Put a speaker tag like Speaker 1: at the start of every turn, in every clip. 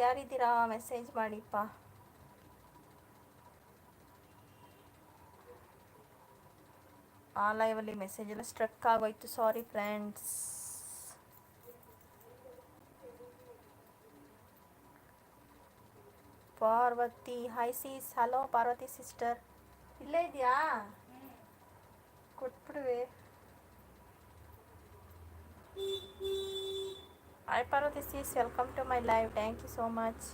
Speaker 1: ಯಾರಿದ್ದೀರಾ? Message ಮಾಡಿಪ್ಪ. ಆ ಲೈವಲ್ಲಿ message ಎಲ್ಲ struck ಆಗೋಯ್ತು. Sorry friends Parvati hi sis hello Parvati sister ಇಲ್ಲೇ ಇದೆಯಾ? ಕೊಟ್ಬಿಡುವೆ. Parvati sis welcome to my live thank you so much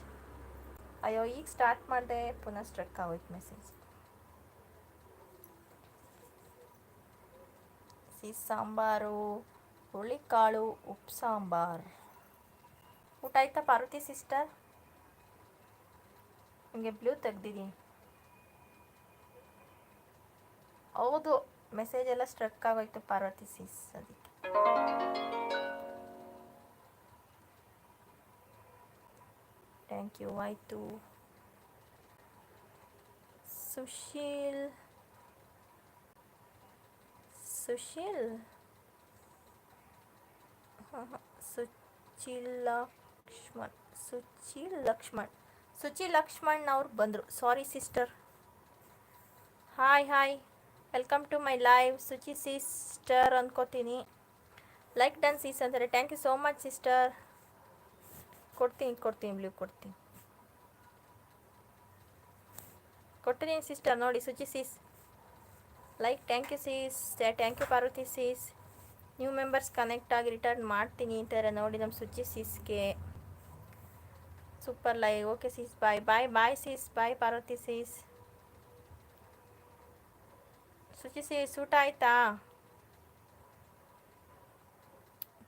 Speaker 1: ಅಯ್ಯೋ, ಈಗ ಸ್ಟಾರ್ಟ್ ಮಾಡಿದೆ, ಪುನಃ ಸ್ಟ್ರಕ್ ಆಗೋಯ್ತು ಮೆಸೇಜ್ ಸೀಸ್ ಸಾಂಬಾರು ಹುಳಿಕಾಳು ಉಪ್ಪು ಸಾಂಬಾರ್. ಊಟ ಆಯ್ತಾ ಪಾರ್ವತಿ ಸಿಸ್ಟರ್ ನಿಮಗೆ ಬ್ಲೂ ತೆಗ್ದಿದ್ದೀನಿ. ಹೌದು ಮೆಸೇಜ್ ಎಲ್ಲ ಸ್ಟ್ರಕ್ ಆಗೋಯ್ತು ಪಾರ್ವತಿ ಸಿಸ್ ಅದಕ್ಕೆ. ಥ್ಯಾಂಕ್ ಯು ಆಯಿತು ಸುಶೀಲ್ ಸುಶೀಲ್ ಸುಚಿಲ್ ಲಕ್ಷ್ಮಣ್ ಸುಚಿಲ್ ಲಕ್ಷ್ಮಣ್ ಸುಚಿ ಲಕ್ಷ್ಮಣ್ ಅವ್ರು ಬಂದರು sorry sister hi hi welcome to my live Suchi sister ಅಂದ್ಕೋತೀನಿ like done sis ಅಂತಾರೆ thank you so much sister ಕೊಡ್ತೀನಿ ಕೊಡ್ತೀನಿ ಬ್ಲೂ ಕೊಡ್ತೀನಿ. ಕೊಟ್ಟಿದ್ದೀನಿ ಸಿಸ್ಟರ್ ನೋಡಿ Suchi sis like thank you sis thank you Parvati sis new members connect ಆಗಿ return ಮಾಡ್ತೀನಿ ಅಂತಾರೆ ನೋಡಿ ನಮ್ಮ Suchi ಸೀಸ್ಗೆ super live okay sis bye bye bye sis bye Parvati sis Suchi sis ಊಟ ಆಯ್ತಾ?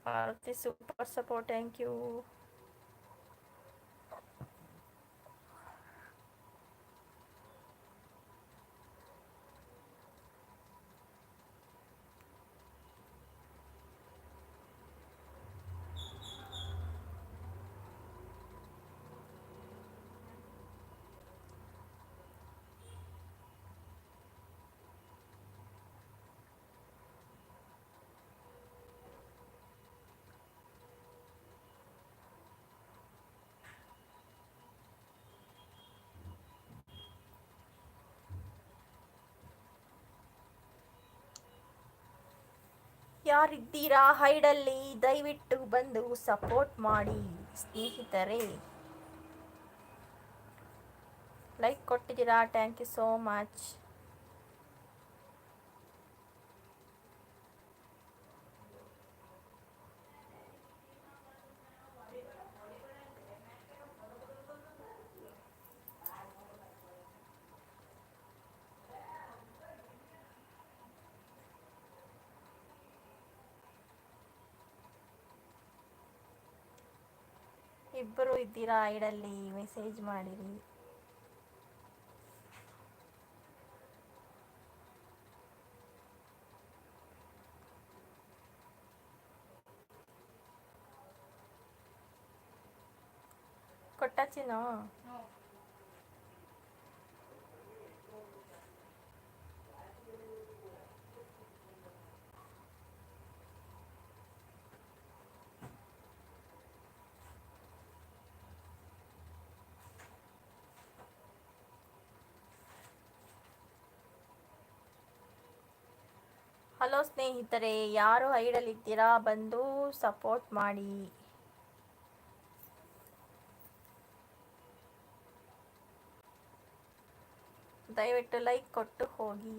Speaker 1: Parvati super support thank you ಯಾರಿದ್ದೀರಾ? ಹೈಡಲ್ಲಿ ದಯವಿಟ್ಟು ಬಂದು ಸಪೋರ್ಟ್ ಮಾಡಿ ಸ್ನೇಹಿತರೆ. ಲೈಕ್ ಕೊಟ್ಟಿದ್ದೀರಾ? Thank you so much. ಇಬ್ಬರು ಇದ್ದೀರಾ? ಐಡಲ್ಲಿ ಮೆಸೇಜ್ ಮಾಡಿರಿ. ಕೊಟ್ಟಾಚಿನೋ ಹಲೋ ಸ್ನೇಹಿತರೆ ಯಾರು ಐಡಲ್ಲಿದ್ದೀರಾ ಬಂದು ಸಪೋರ್ಟ್ ಮಾಡಿ. ದಯವಿಟ್ಟು ಲೈಕ್ ಕೊಟ್ಟು ಹೋಗಿ.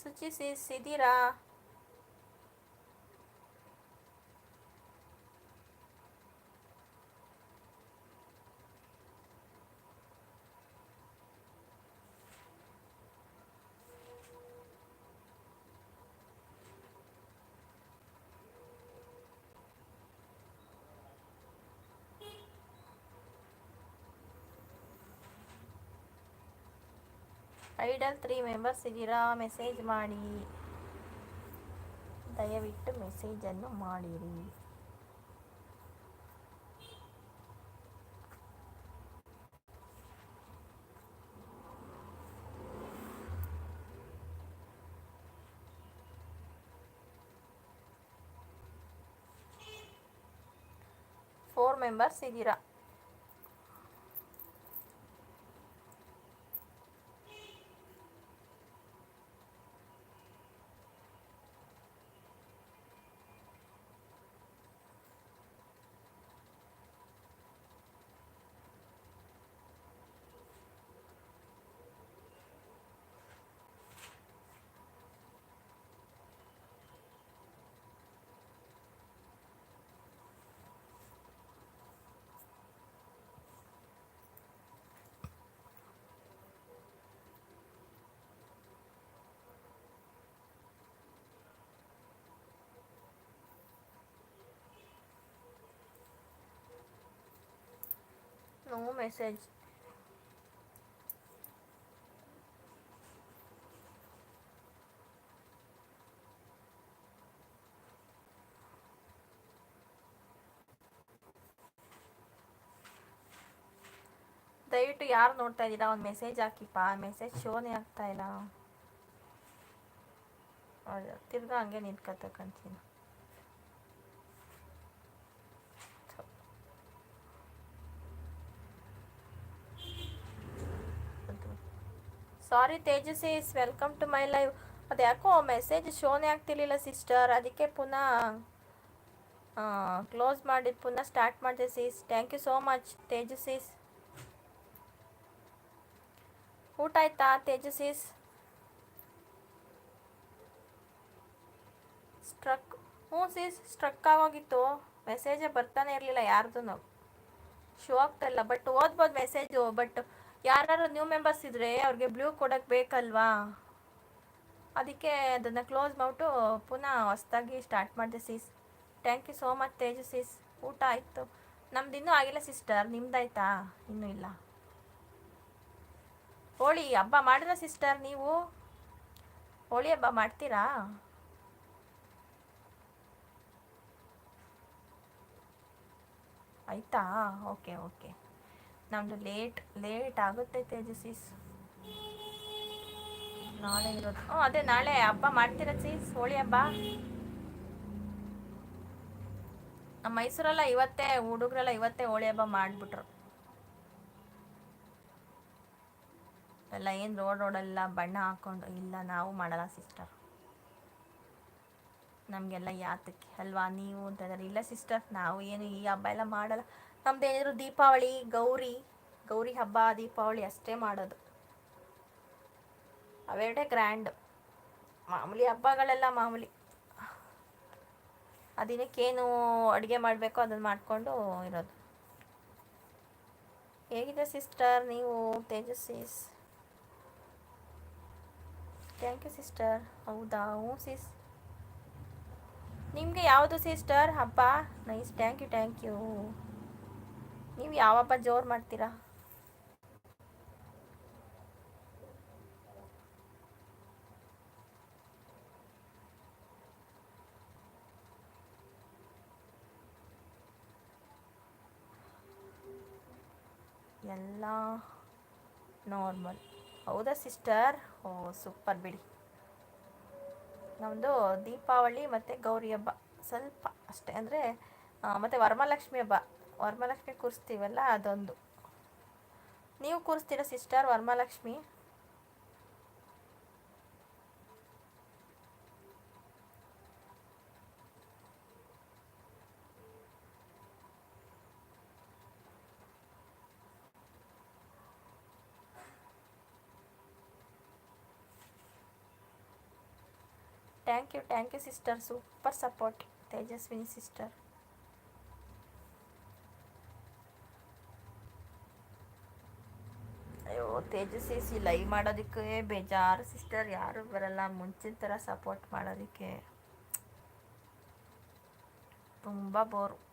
Speaker 1: ಸುಚಿ ಐಡಲ್ ತ್ರೀ ಮೆಂಬರ್ಸ್ ಇದ್ದೀರಾ? ಮೆಸೇಜ್ ಮಾಡಿ. ದಯವಿಟ್ಟು ಮೆಸೇಜನ್ನು ಮಾಡಿರಿ. ಫೋರ್ ಮೆಂಬರ್ಸ್ ಇದ್ದೀರಾ? ನೋ ಮೆಸೇಜ್ ದಯವಿಟ್ಟು ಯಾರು ನೋಡ್ತಾ ಇದ್ದೀರಾ ಒಂದು ಮೆಸೇಜ್ ಹಾಕಿಪ್ಪ ಮೆಸೇಜ್ ಶೋನೇ ಆಗ್ತಾ ಇಲ್ಲ ಹೌದು, ತಿರ್ಗಾ ಹಂಗೆ ನಿಂತ್ಕೊತ sorry Tejas is welcome to my live ಅದು ಯಾಕೋ ಮೆಸೇಜ್ ಶೋನೇ ಆಗ್ತಿರ್ಲಿಲ್ಲ ಸಿಸ್ಟರ್ ಅದಕ್ಕೆ ಪುನಃ ಕ್ಲೋಸ್ ಮಾಡಿ, ಪುನಃ ಸ್ಟಾರ್ಟ್ ಮಾಡಿದೆ sis thank you so much ತೇಜಸ್ವೀಸ್ ಊಟ ಆಯ್ತಾ ತೇಜಸ್ವೀಸ್ ಸ್ಟ್ರಕ್ ಹ್ಞೂ ಸೀಸ್ ಸ್ಟ್ರಕ್ ಆಗೋಗಿತ್ತು. ಮೆಸೇಜೇ ಬರ್ತಾನೆ ಇರಲಿಲ್ಲ ಯಾರ್ದು ಶೋ ಆಗ್ತಾ ಇಲ್ಲ ಬಟ್ ಓದ್ಬೋದು ಮೆಸೇಜು ಬಟ್ ಯಾರು ನ್ಯೂ ಮೆಂಬರ್ಸ್ ಇದ್ದರೆ ಅವ್ರಿಗೆ ಬ್ಲೂ ಕೊಡೋಕ್ಕೆ ಬೇಕಲ್ವಾ? ಅದಕ್ಕೆ ಅದನ್ನು ಕ್ಲೋಸ್ ಮಾಡ್ಬಿಟ್ಟು ಪುನಃ ಹೊಸ್ದಾಗಿ ಸ್ಟಾರ್ಟ್ ಮಾಡಿದೆ sis thank you so much Teju sis ಊಟ ಆಯಿತು. ನಮ್ದು ಇನ್ನೂ ಆಗಿಲ್ಲ ಸಿಸ್ಟರ್ ನಿಮ್ದಾಯ್ತಾ? ಇನ್ನೂ ಇಲ್ಲ. ಹೋಳಿ ಹಬ್ಬ ಮಾಡಿದ್ರ ಸಿಸ್ಟರ್ ನೀವು? ಹೋಳಿ ಹಬ್ಬ ಮಾಡ್ತೀರಾ? ಆಯ್ತಾ? ಓಕೆ ಓಕೆ ನಮ್ಮದು ಲೇಟ್ ಲೇಟ್ ಆಗುತ್ತೆ ತೇಜಸ್ವೀಸ್ ನಾಳೆ ಇರೋದು. ಹ್ಞೂ ಅದೇ ನಾಳೆ ಹಬ್ಬ ಮಾಡ್ತೀರ ಸೀಸ್ ಹೋಳಿ ಹಬ್ಬ? ನಮ್ಮ ಮೈಸೂರೆಲ್ಲ ಇವತ್ತೇ, ಹುಡುಗರೆಲ್ಲ ಇವತ್ತೇ ಹೋಳಿ ಹಬ್ಬ ಮಾಡಿಬಿಟ್ರು. ಎಲ್ಲ ಏನು ರೋಡ್ ರೋಡೆಲ್ಲ ಬಣ್ಣ ಹಾಕೊಂಡು, ಇಲ್ಲ, ನಾವು ಮಾಡಲ್ಲ ಸಿಸ್ಟರ್ ನಮಗೆಲ್ಲ ಯಾತಕ್ಕೆ, ಅಲ್ವಾ? ನೀವು ಅಂತ ಇಲ್ಲ ಸಿಸ್ಟರ್ ನಾವು ಏನು ಈ ಹಬ್ಬ ಎಲ್ಲ ಮಾಡಲ್ಲ. ನಮ್ದು ಏನಿದ್ರು ದೀಪಾವಳಿ, ಗೌರಿ ಗೌರಿ ಹಬ್ಬ, ದೀಪಾವಳಿ ಅಷ್ಟೇ ಮಾಡೋದು. ಅವೆರಡೇ ಗ್ರ್ಯಾಂಡ್ ಮಾಮೂಲಿ ಹಬ್ಬಗಳೆಲ್ಲ ಮಾಮೂಲಿ. ಆ ದಿನಕ್ಕೇನು ಅಡುಗೆ ಮಾಡಬೇಕೋ ಅದನ್ನು ಮಾಡಿಕೊಂಡು ಇರೋದು. ಹೇಗಿದೆ ಸಿಸ್ಟರ್ ನೀವು ತೇಜಸ್ಸಿಸ್ ಥ್ಯಾಂಕ್ ಯು ಸಿಸ್ಟರ್ ಹೌದಾ? ಹ್ಞೂ ಸಿಸ್ ನಿಮಗೆ ಯಾವುದು ಸಿಸ್ಟರ್ ಹಬ್ಬ? Nice thank you thank you ನೀವು ಯಾವ ಹಬ್ಬ ಜೋರು ಮಾಡ್ತೀರಾ? ಎಲ್ಲ ನಾರ್ಮಲ್ ಹೌದಾ ಸಿಸ್ಟರ್ ಓ ಸೂಪರ್ ಬಿಡಿ. ನಮ್ಮದು ದೀಪಾವಳಿ ಮತ್ತು ಗೌರಿ ಹಬ್ಬ. ಸ್ವಲ್ಪ ಅಷ್ಟೇ ಅಂದರೆ ಮತ್ತು ವರಮಹಾಲಕ್ಷ್ಮಿ ಹಬ್ಬ. ವರಮಹಾಲಕ್ಷ್ಮಿ ಕೂರಿಸ್ತೀವಲ್ಲ ಅದೊಂದು. ನೀವು ಕೂರಿಸ್ತೀರಾ sister Varamahalakshmi thank you thank you sister super support Tejaswini sister ಅಯ್ಯೋ ತೇಜಸ್ವಿ ಲೈವ್ ಮಾಡೋದಕ್ಕೆ ಬೇಜಾರು ಸಿಸ್ಟರ್ ಯಾರು ಬರಲ್ಲ ಮುಂಚಿನ ಥರ ಸಪೋರ್ಟ್ ಮಾಡೋದಕ್ಕೆ. ತುಂಬ ಬೋರು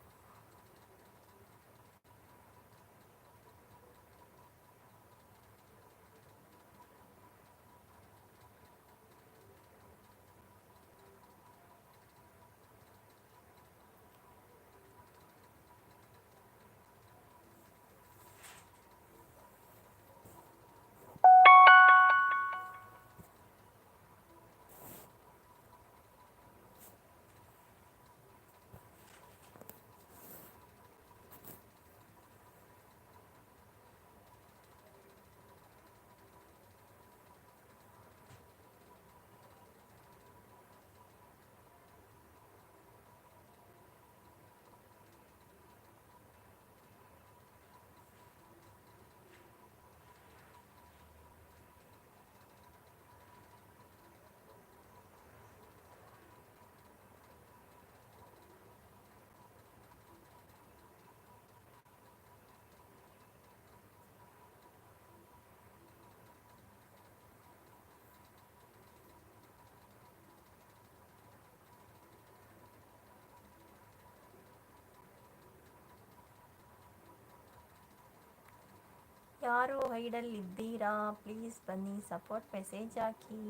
Speaker 1: ಯಾರು ಹೈಡಲ್ಲಿ ಇದ್ದೀರಾ ಪ್ಲೀಸ್ ಬನ್ನಿ, ಸಪೋರ್ಟ್ ಮೆಸೇಜ್ ಹಾಕಿ.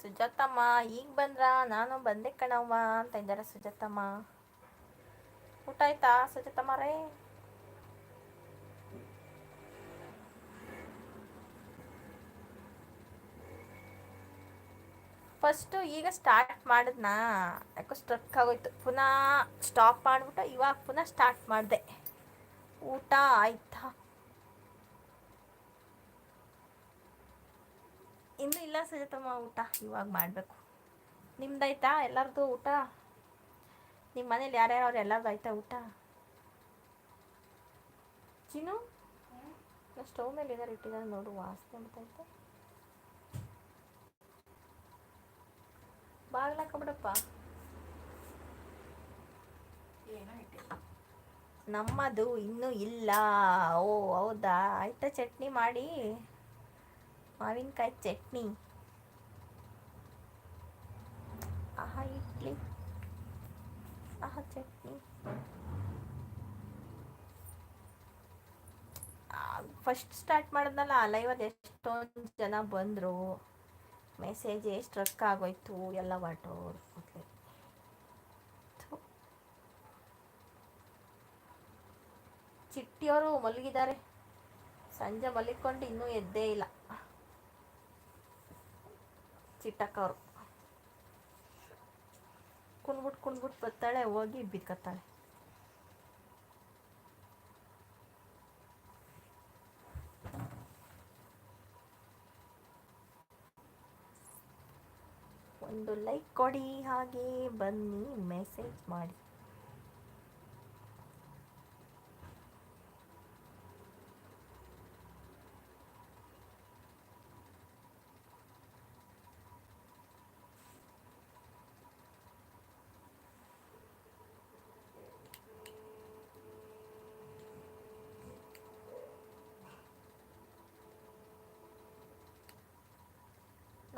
Speaker 1: ಸುಜಾತಮ್ಮ, ಈಗ ಬಂದ್ರ? ನಾನು ಬಂದೆ ಕಣವ್ವ, ಅಂತ ಇದ್ದಾರೆ ಸುಜಾತಮ್ಮ. ಊಟ ಆಯ್ತಾ ಸುಜಾತಮ್ಮ ರೇ? ಫಸ್ಟು ಈಗ ಸ್ಟಾರ್ಟ್ ಮಾಡಿದ್ನಾ? ಯಾಕೋ ಸ್ಟ್ರಕ್ ಆಗೋಯ್ತು. ಪುನಃ ಸ್ಟಾಪ್ ಮಾಡಿಬಿಟ್ಟು ಇವಾಗ ಪುನಃ ಸ್ಟಾರ್ಟ್ ಮಾಡಿದೆ. ಊಟ ಆಯ್ತಾ? ಇನ್ನೂ ಇಲ್ಲ ಸುಜಾತಮ್ಮ ಊಟ. ಇವಾಗ ಮಾಡಬೇಕು. ನಿಮ್ದಾಯ್ತಾ ಎಲ್ಲರದು ಊಟ? ನಿಮ್ಮ ಮನೇಲಿ ಯಾರ್ಯಾರು ಎಲ್ಲರದು ಆಯ್ತಾ ಊಟ? ಚಿನ್ನು? ಸ್ಟವ್ ಮೇಲೆ ಏನಾರು ಇಟ್ಟಿದ್ದಾರೆ ನೋಡು ವಾಸನೆ ಬರ್ತೈತೆ ಬಾಗ್ಲಾಕಬಿಡಪ್ಪ ನಮ್ಮದು ಇನ್ನೂ ಇಲ್ಲ. ಓ, ಹೌದಾ? ಆಯ್ತಾ ಚಟ್ನಿ ಮಾಡಿ? ಮಾವಿನಕಾಯಿ ಚಟ್ನಿ. ಆಹಾ, ಇಡ್ಲಿ. ಆಹಾ, ಚಟ್ನಿ. ಫಸ್ಟ್ ಸ್ಟಾರ್ಟ್ ಮಾಡಿದ್ನಲ್ಲ ಲೈವಲ್ಲಿ ಎಷ್ಟೊಂದು ಜನ ಬಂದರು. ಮೆಸೇಜ್ ಸ್ಟ್ರಕ್ ಆಗೋಯ್ತು, ಎಲ್ಲ ಹೊರಟೋರು ಚಿಟ್ಟಿಯವರು ಮಲಗಿದ್ದಾರೆ. ಸಂಜೆ ಮಲಿಕೊಂಡು ಇನ್ನೂ ಎದ್ದೇ ಇಲ್ಲ. ಚಿಟ್ಟಕ್ಕವರು. ಕುಣ್ಬಿಟ್ಟು ಕುಣ್ಬಿಟ್ಟು ಬರ್ತಾಳೆ, ಹೋಗಿ ಬಿಕ್ಕತ್ತಾಳೆ ಒಂದು ಲೈಕ್ ಕೊಡಿ ಹಾಗೆ ಬನ್ನಿ ಮೆಸೇಜ್ ಮಾಡಿ.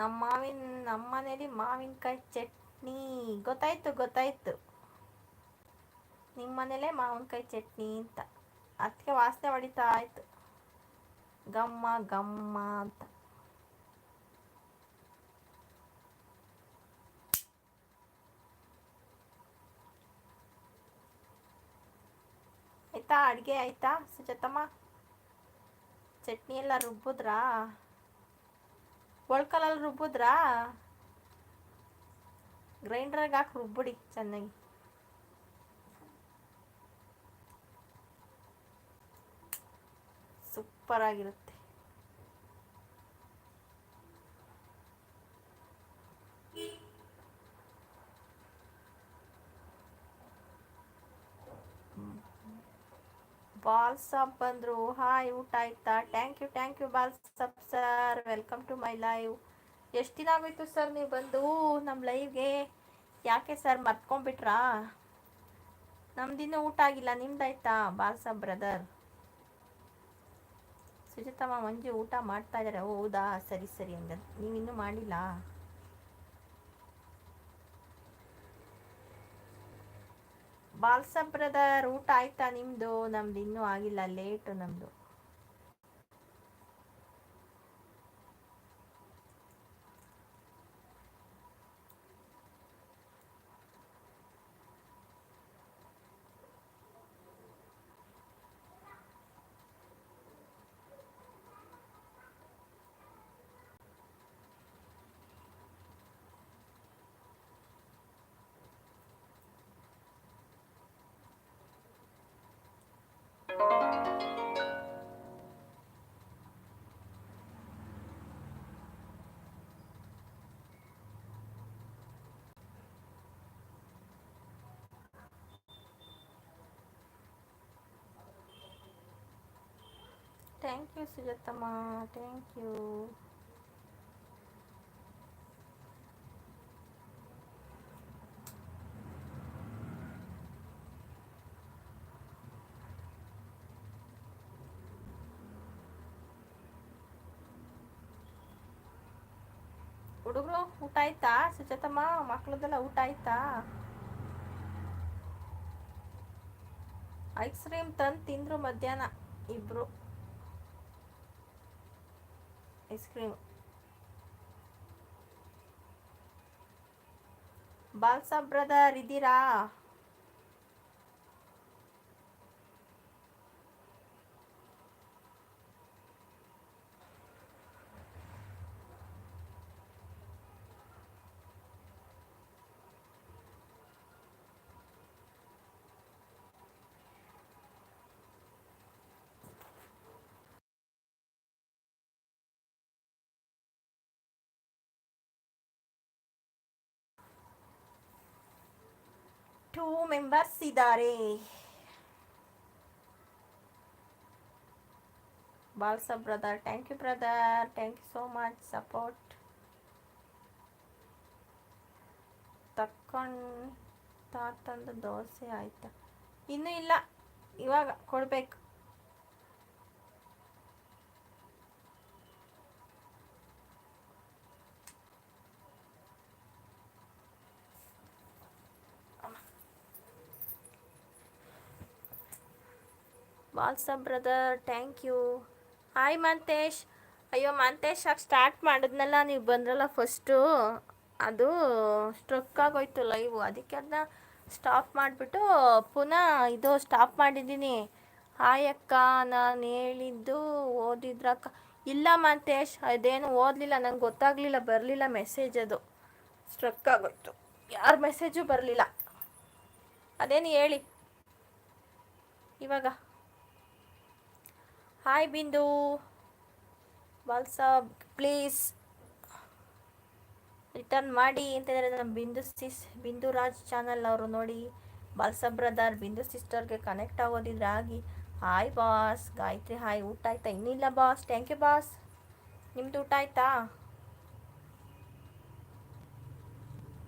Speaker 1: ನಮ್ಮ ಮಾವಿನ ನಮ್ಮ ಮನೇಲಿ ಮಾವಿನಕಾಯಿ ಚಟ್ನಿ. ಗೊತ್ತಾಯ್ತು ಗೊತ್ತಾಯ್ತು. ನಿಮ್ಮ ಮನೇಲೇ ಮಾವಿನಕಾಯಿ ಚಟ್ನಿ ಅಂತ. ಅದಕ್ಕೆ ವಾಸನೆ ಹೊಡಿತಾ ಆಯ್ತು. ಗಮ್ಮ ಗಮ್ಮ ಅಂತ. ಆಯ್ತಾ, ಅಡುಗೆ ಆಯ್ತಾ, ಸುಜಾತಮ್ಮ? ಚಟ್ನಿ ಎಲ್ಲ ರುಬ್ಬಿದ್ರಾ? ಒಳ್ಕಲಲ್ಲಿ ರುಬ್ಬಿದ್ರಾ? ಗ್ರೈಂಡರ್ಗೆ ಹಾಕಿ ರುಬ್ಬಿಡಿ ಚೆನ್ನಾಗಿ. ಸೂಪರ್ ಆಗಿರುತ್ತೆ ಬಾಲ್ ಸಾಬ್ ಬಂದರು. ಹಾಯ್, ಊಟ ಆಯ್ತಾ? ಥ್ಯಾಂಕ್ ಯು ಥ್ಯಾಂಕ್ ಯು ಬಾಲ್ Sab sir welcome to my live ಎಷ್ಟು ದಿನ ಆಗೋಯ್ತು ಸರ್ ನೀವು ಬಂದು ನಮ್ಮ ಲೈವ್ಗೆ ಯಾಕೆ ಸರ್ ಮರ್ತ್ಕೊಂಡ್ಬಿಟ್ರಾ? ನಮ್ದಿನ್ನೂ ಊಟ ಆಗಿಲ್ಲ ನಿಮ್ದಾಯ್ತಾ ಬಾಲ್ ಸಾಬ್ ಬ್ರದರ್ ಸುಜಿತಮ್ಮ ಮಂಜು ಊಟ ಮಾಡ್ತಾ ಇದ್ದಾರೆ ಹೌದಾ? ಸರಿ ಸರಿ, ಹಂಗಂತ. ನೀವಿನ್ನೂ ಮಾಡಿಲ್ಲ? ಬಾಲ್ಸ ರೂಟ್ ಆಯ್ತಾ ನಿಮ್ಮದು ನಮ್ದು ಇನ್ನೂ ಆಗಿಲ್ಲ ಲೇಟು ನಮ್ಮದು ಥ್ಯಾಂಕ್ ಯು ಸುಜಾತಮ್ಮ ಥ್ಯಾಂಕ್ ಯು ಹುಡುಗರು, ಊಟ ಆಯ್ತಾ? ಸುಜಾತಮ್ಮ ಮಕ್ಕಳದೆಲ್ಲ ಊಟ ಆಯ್ತಾ? ಐಸ್ ಕ್ರೀಮ್ ತಂದು ತಿಂದ್ರು ಮಧ್ಯಾಹ್ನ ಇಬ್ರು. Ice cream. ಬಾಲ್ಸಾ ಬ್ರದರ್ ಇದ್ದೀರಾ ಟೂ ಮೆಂಬರ್ಸ್ ಇದ್ದಾರೆ ಬಾಲ್ಸ brother thank you brother thank you so much support ತಕ್ಕೊಂಡು ತಾತಂದು ದೋಸೆ ಆಯ್ತಾ? ಇನ್ನೂ ಇಲ್ಲ, ಇವಾಗ ಕೊಡ್ಬೇಕು. ಬಾಲ್ಸ brother thank you hi Mantesh. ಅಯ್ಯೋ ಮಂತೇಶ್ ಆಗ ಸ್ಟಾರ್ಟ್ ಮಾಡಿದ್ನಲ್ಲ, ನೀವು ಬಂದ್ರಲ್ಲ ಫಸ್ಟು ಅದು ಸ್ಟ್ರಕ್ ಆಗೋಯ್ತು ಲೈವು ಅದಕ್ಕೆ ಅದನ್ನ ಸ್ಟಾಪ್ ಮಾಡಿಬಿಟ್ಟು ಪುನಃ ಇದು ಸ್ಟಾಪ್ ಮಾಡಿದ್ದೀನಿ. ಹಾಯ್ ಅಕ್ಕ, ನಾನು ಹೇಳಿದ್ದು ಓದಿದ್ರಕ್ಕ. ಇಲ್ಲ ಮಂತೇಶ್, ಅದೇನು ಓದಲಿಲ್ಲ, ನಂಗೆ ಗೊತ್ತಾಗಲಿಲ್ಲ, ಬರಲಿಲ್ಲ ಮೆಸೇಜ್ ಅದು. ಸ್ಟ್ರಕ್ ಆಗೋಯ್ತು. ಯಾರ ಮೆಸೇಜು ಬರಲಿಲ್ಲ. ಅದೇನು ಹೇಳಿ? ಇವಾಗ. ಹಾಯ್ ಬಿಂದು ವಾಟ್ಸಪ್ ಪ್ಲೀಸ್ ರಿಟರ್ನ್ ಮಾಡಿ ಅಂತ ಹೇಳಿದ್ರೆ ನಮ್ಮ ಬಿಂದು ಸಿಸ್ ಬಿಂದು ರಾಜ್ ಚಾನಲ್ ಅವರು ನೋಡಿ. ಬಾಲ್ಸಾ ಬ್ರದರ್ ಬಿಂದು ಸಿಸ್ಟರ್ಗೆ ಕನೆಕ್ಟ್ ಆಗೋದಿದ್ರೆ ಆಗಿ ಹಾಯ್ ಬಾಸ್ ಗಾಯತ್ರಿ ಹಾಯ್ ಊಟ ಆಯ್ತಾ? ಇನ್ನಿಲ್ಲ ಬಾಸ್ ಥ್ಯಾಂಕ್ ಯು ಬಾಸ್ ನಿಮ್ದು ಊಟ ಆಯ್ತಾ?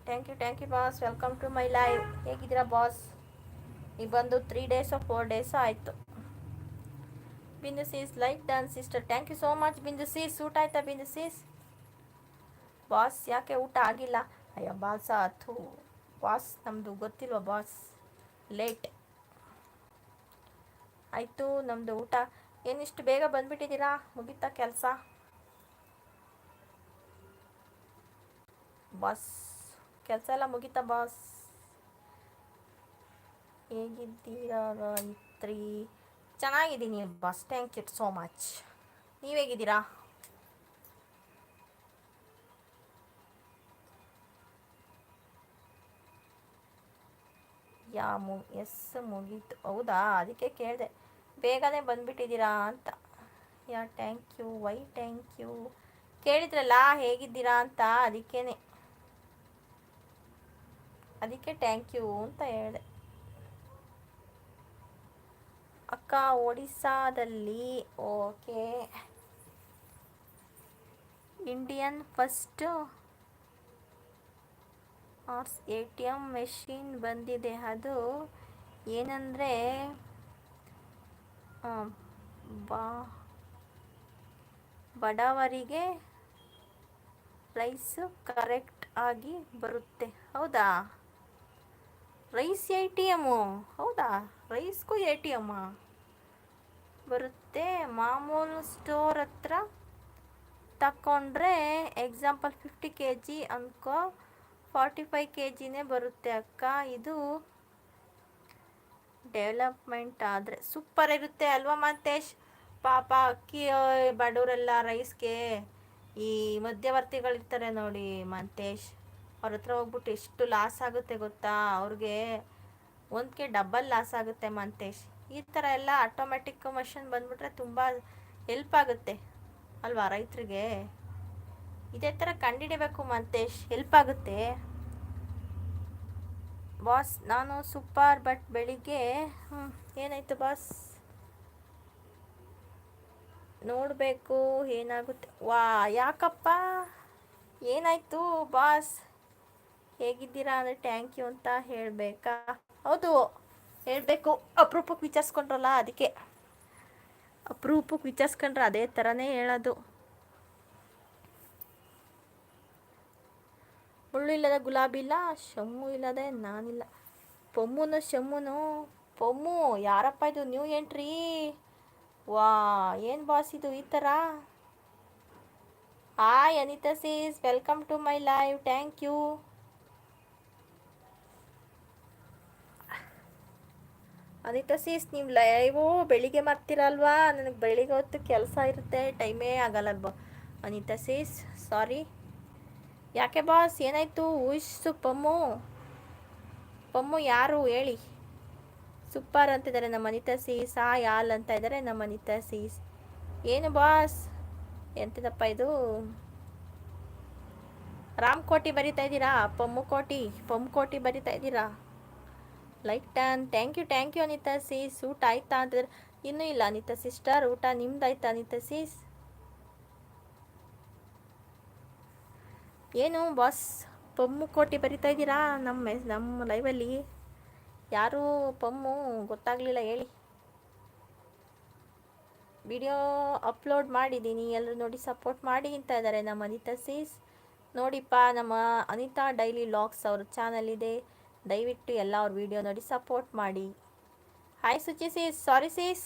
Speaker 1: Thank you thank you boss welcome to my live ಹೇಗಿದ್ದೀರಾ ಬಾಸ್ ಈಗ ಬಂದು ತ್ರೀ ಡೇಸೋ ಫೋರ್ ಡೇಸೋ ಆಯಿತು. Bindu sis like done sister thank you so much Bindu sis ಊಟ ಆಯ್ತಾ ಬಿಂದು ಸೀಸ್ ಬಾಸ್ ಯಾಕೆ ಊಟ ಆಗಿಲ್ಲ? ಅಯ್ಯೋ ಬಾಸ ಅಥು ಬಾಸ್ ನಮ್ಮದು ಗೊತ್ತಿಲ್ವ ಬಾಸ್ ಲೇಟ್ ಆಯಿತು ನಮ್ಮದು ಊಟ. ಏನಿಷ್ಟು ಬೇಗ ಬಂದುಬಿಟ್ಟಿದ್ದೀರಾ? ಮುಗೀತಾ ಕೆಲಸ? ಬಾಸ್ ಕೆಲಸ ಎಲ್ಲ ಮುಗೀತಾ ಬಾಸ್ ಹೇಗಿದ್ದೀರಾ ಗಾಯತ್ರಿ ಚೆನ್ನಾಗಿದ್ದೀನಿ boss. Thank you so much ನೀವು ಹೇಗಿದ್ದೀರಾ? ಯಾ ಮು, ಎಸ್ ಮುಗೀತು. ಹೌದಾ? ಅದಕ್ಕೆ ಕೇಳಿದೆ. ಬೇಗನೆ ಬಂದುಬಿಟ್ಟಿದ್ದೀರಾ ಅಂತ. Yeah thank you why thank you ಕೇಳಿದ್ರಲ್ಲ, ಹೇಗಿದ್ದೀರಾ ಅಂತ. ಅದಕ್ಕೇ ಅದಕ್ಕೆ ಥ್ಯಾಂಕ್ ಯು ಅಂತ ಹೇಳಿದೆ. ಒಡಿಸ್ಸಾದಲ್ಲಿ, ಓಕೆ. ಇಂಡಿಯನ್ ಫಸ್ಟ್ ಆರ್ಸ್ ಎ ಟಿ ಎಂ ಮೆಷಿನ್ ಬಂದಿದೆ. ಅದು ಏನಂದರೆ ಬಾ, ಬಡವರಿಗೆ ರೈಸು ಕರೆಕ್ಟ್ ಆಗಿ ಬರುತ್ತೆ. ಹೌದಾ? Rice A T M. ಹೌದಾ? ರೈಸ್ಗೂ ಎ ಟಿ ಎಮ್ಮ? ಬರುತ್ತೆ. ಮಾಮೂಲು ಸ್ಟೋರ್ ಹತ್ರ ತಕೊಂಡ್ರೆ ಎಕ್ಸಾಂಪಲ್ ಫಿಫ್ಟಿ ಕೆ ಜಿ ಅಂದ್ಕೋ ಫಾರ್ಟಿ ಫೈವ್ ಕೆ ಜಿನೇ ಬರುತ್ತೆ ಅಕ್ಕ. ಇದು ಡೆವಲಪ್ಮೆಂಟ್ ಆದರೆ ಸೂಪರ್ ಇರುತ್ತೆ ಅಲ್ವಾ ಮಂತೇಶ್ ಪಾಪ ಅಕ್ಕಿ ಬಡವರೆಲ್ಲ ರೈಸ್ಗೆ ಈ ಮಧ್ಯವರ್ತಿಗಳಿರ್ತಾರೆ ನೋಡಿ ಮಂತೇಶ್ ಅವ್ರ ಹತ್ರ ಹೋಗ್ಬಿಟ್ಟು ಎಷ್ಟು ಲಾಸ್ ಆಗುತ್ತೆ ಗೊತ್ತಾ? ಅವ್ರಿಗೆ ಒಂದಕ್ಕೆ ಡಬ್ಬಲ್ ಲಾಸ್ ಆಗುತ್ತೆ ಮಂತೇಶ್ ಈ ಥರ ಎಲ್ಲ ಆಟೋಮ್ಯಾಟಿಕ್ ಮಷಿನ್ ಬಂದ್ಬಿಟ್ರೆ ತುಂಬ ಹೆಲ್ಪ್ ಆಗುತ್ತೆ. ಅಲ್ವಾ ರೈತರಿಗೆ? ಇದೇ ಥರ ಕಂಡಿಡಿಬೇಕು ಮಂತೇಶ್ ಹೆಲ್ಪ್ ಆಗುತ್ತೆ. ಬಾಸ್ ನಾನು ಸೂಪರ್ ಬಟ್ ಬೆಳಿಗ್ಗೆ ಏನಾಯ್ತು ಬಾಸ್ ನೋಡಬೇಕು, ಏನಾಗುತ್ತೆ? ವಾ, ಯಾಕಪ್ಪ? ಏನಾಯಿತು ಬಾಸ್ ಹೇಗಿದ್ದೀರಾ ಅಂದರೆ ಥ್ಯಾಂಕ್ ಯು ಅಂತ ಹೇಳಬೇಕಾ? ಹೌದು. ಹೇಳಬೇಕು. ಅಪರೂಪಕ್ಕೆ ವಿಚಾರಿಸ್ಕೊಂಡ್ರಲ್ಲ ಅದಕ್ಕೆ. ಅಪರೂಪಕ್ಕೆ ವಿಚಾರಿಸ್ಕೊಂಡ್ರೆ ಅದೇ ಥರನೇ ಹೇಳೋದು. ಮುಳ್ಳು ಇಲ್ಲದ ಗುಲಾಬಿ ಇಲ್ಲ, ಶಮ್ಮು ಇಲ್ಲದೆ ನಾನಿಲ್ಲ. ಪೊಮ್ಮುನು ಶಮ್ಮುನು, ಪೊಮ್ಮು ಯಾರಪ್ಪ ಇದು ನ್ಯೂ ಎಂಟ್ರಿ? ವಾ, ಏನು ಬಾಸ್ ಇದು ಈ ಥರ hi Anita sis welcome to my live thank you Anita sis ನೀವು ಲೈವು ಬೆಳಿಗ್ಗೆ ಮಾಡ್ತೀರಲ್ವಾ? ನನಗೆ ಬೆಳಿಗ್ಗೆ ಹೊತ್ತು ಕೆಲಸ ಇರುತ್ತೆ, ಟೈಮೇ ಆಗಲ್ಲ ಬ ಅನಿತಾ ಸೀಸ್ ಸಾರಿ ಯಾಕೆ ಬಾಸ್ ಏನಾಯಿತು? ಉಯ್ಸು, ಪಮ್ಮು. ಪಮ್ಮು ಯಾರು? ಹೇಳಿ. ಸೂಪರ್ ಅಂತಿದ್ದಾರೆ ನಮ್ಮ ಅನಿತಾ ಸೀಸ್ ಆ ಯಾಲ್ ಅಂತ ಇದ್ದಾರೆ ನಮ್ಮ ಅನಿತಾ ಸೀಸ್ ಏನು ಬಾಸ್ ಎಂತದಪ್ಪ ಇದು? ರಾಮ್ ಕೋಟಿ ಬರಿತಾ ಇದ್ದೀರಾ? ಪಮ್ಮು ಕೋಟಿ ಪಮ್ಮು ಕೋಟಿ ಬರಿತಾ ಇದ್ದೀರಾ? Like done thank you thank you Anita sis ಊಟ ಆಯ್ತಾ ಅಂತಂದ್ರೆ? ಇನ್ನೂ ಇಲ್ಲ ಅನಿತಾ ಸಿಸ್ಟರ್ ಊಟ ನಿಮ್ದು ಆಯ್ತಾ ಅನಿತಾ ಸೀಸ್ ಏನು ಬಾಸ್ ಪಮ್ಮು ಕೋಟಿ ಬರಿತಾ ಇದ್ದೀರಾ? ನಮ್ಮ ನಮ್ಮ ಲೈವಲ್ಲಿ ಯಾರು ಪಮ್ಮು ಗೊತ್ತಾಗಲಿಲ್ಲ, ಹೇಳಿ. ವಿಡಿಯೋ ಅಪ್ಲೋಡ್ ಮಾಡಿದ್ದೀನಿ. ಎಲ್ಲರೂ ನೋಡಿ ಸಪೋರ್ಟ್ ಮಾಡಿ ಅಂತ ಇದ್ದಾರೆ ನಮ್ಮ ಅನಿತಾ ಸೀಸ್ ನೋಡಿಪ್ಪ, ನಮ್ಮ ಅನಿತಾ ಡೈಲಿ ಲಾಗ್ಸ್ ಅವ್ರ ಚಾನಲ್ ಇದೆ. ದಯವಿಟ್ಟು ಎಲ್ಲ ಅವ್ರ ವಿಡಿಯೋ ನೋಡಿ ಸಪೋರ್ಟ್ ಮಾಡಿ. Hi Suchi sis sorry sis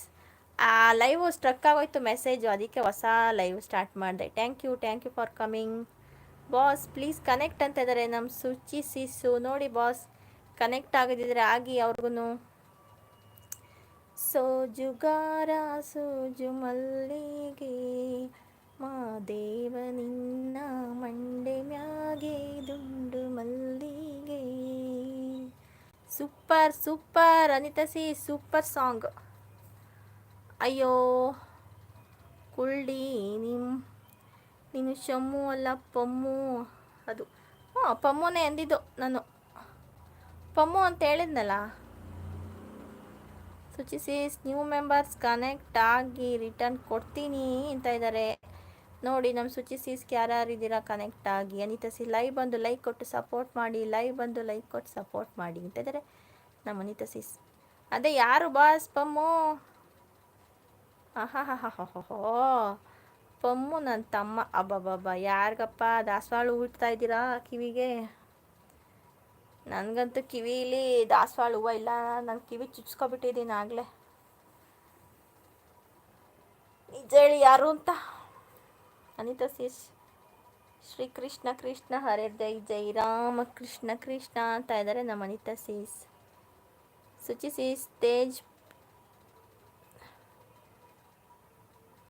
Speaker 1: ಆ ಲೈವ್ ಸ್ಟ್ರಕ್ ಆಗೋಯ್ತು ಮೆಸೇಜು ಅದಕ್ಕೆ ಹೊಸ ಲೈವ್ ಸ್ಟಾರ್ಟ್ ಮಾಡಿದೆ. Thank you thank you for coming boss please connect ಅಂತ ಇದ್ದಾರೆ ನಮ್ಮ ಸುಚಿ ಸೀಸು ನೋಡಿ ಬಾಸ್ ಕನೆಕ್ಟ್ ಆಗದಿದ್ರೆ ಆಗಿ ಅವ್ರಿಗೂ ಸೋಜುಗಾರ ಸೋಜು ಮಲ್ಲಿಗೆ ಮಾದೇವ ನಿನ್ನ ಮಂಡೆ ಮ್ಯಾಗೆ ದುಂಡು ಮಲ್ಲಿಗೆ. ಸೂಪರ್ ಸೂಪರ್, ಅನಿತಾ ಸಿ, ಸೂಪರ್ ಸಾಂಗ್. ಅಯ್ಯೋ, ಕುಳ್ಳಿ ನಿಮ್ಮ ನೀನು ಶಮ್ಮು ಅಲ್ಲ, ಪಮ್ಮು. ಅದು. ಹಾಂ ಪಮ್ಮುನೇ ಅಂದಿದ್ದು ನಾನು. ಪಮ್ಮು ಅಂತ ಹೇಳಿದ್ನಲ್ಲ? ಸೂಚಿಸಿ ನ್ಯೂ ಮೆಂಬರ್ಸ್ ಕನೆಕ್ಟ್ ಆಗಿ ರಿಟರ್ನ್ ಕೊಡ್ತೀನಿ ಅಂತ ಇದ್ದಾರೆ ನೋಡಿ ನಮ್ಮ ಸುಚಿಸಿಸ್ಗೆ ಯಾರ್ಯಾರು ಇದ್ದೀರಾ ಕನೆಕ್ಟ್ ಆಗಿ. ಅನಿತಾ ಸಿ ಲೈವ್ ಬಂದು ಲೈಕ್ ಕೊಟ್ಟು ಸಪೋರ್ಟ್ ಮಾಡಿ ಲೈವ್ ಬಂದು ಲೈಕ್ ಕೊಟ್ಟು ಸಪೋರ್ಟ್ ಮಾಡಿ ಅಂತ ಇದ್ದಾರೆ ನಮ್ಮ ಅನಿತಾ ಸೀಸ್. ಅದೇ ಯಾರು ಬಾಸ್ ಪಮ್ಮು. ಆಹಾ ಹೋ ಪಮ್ಮು ನನ್ನ ತಮ್ಮ. ಅಬ್ಬಬ್ಬಬ್ಬ. ಯಾರಿಗಪ್ಪ? ದಾಸವಾಳ ಹುಡ್ತಾ ಇದ್ದೀರಾ ಕಿವಿಗೆ? ನನಗಂತೂ ಕಿವಿಲಿ ದಾಸವಾಳ ಹೂವು ಇಲ್ಲ. ನಾನು ಕಿವಿ ಚುಚ್ಕೊಬಿಟ್ಟಿದ್ದೀನಿ ಆಗಲೇ. ನಿಜ ಹೇಳಿ ಯಾರು ಅಂತ? ಅನಿತಾ ಸೀಸ್ ಶ್ರೀ ಕೃಷ್ಣ ಕೃಷ್ಣ ಹರೇ ಜೈ ಜೈ ರಾಮ ಕೃಷ್ಣ ಕೃಷ್ಣ ಅಂತ ಇದ್ದಾರೆ ನಮ್ಮ ಅನಿತಾ ಸೀಸ್ ಶುಚಿ ಸೀಸ್ ತೇಜ್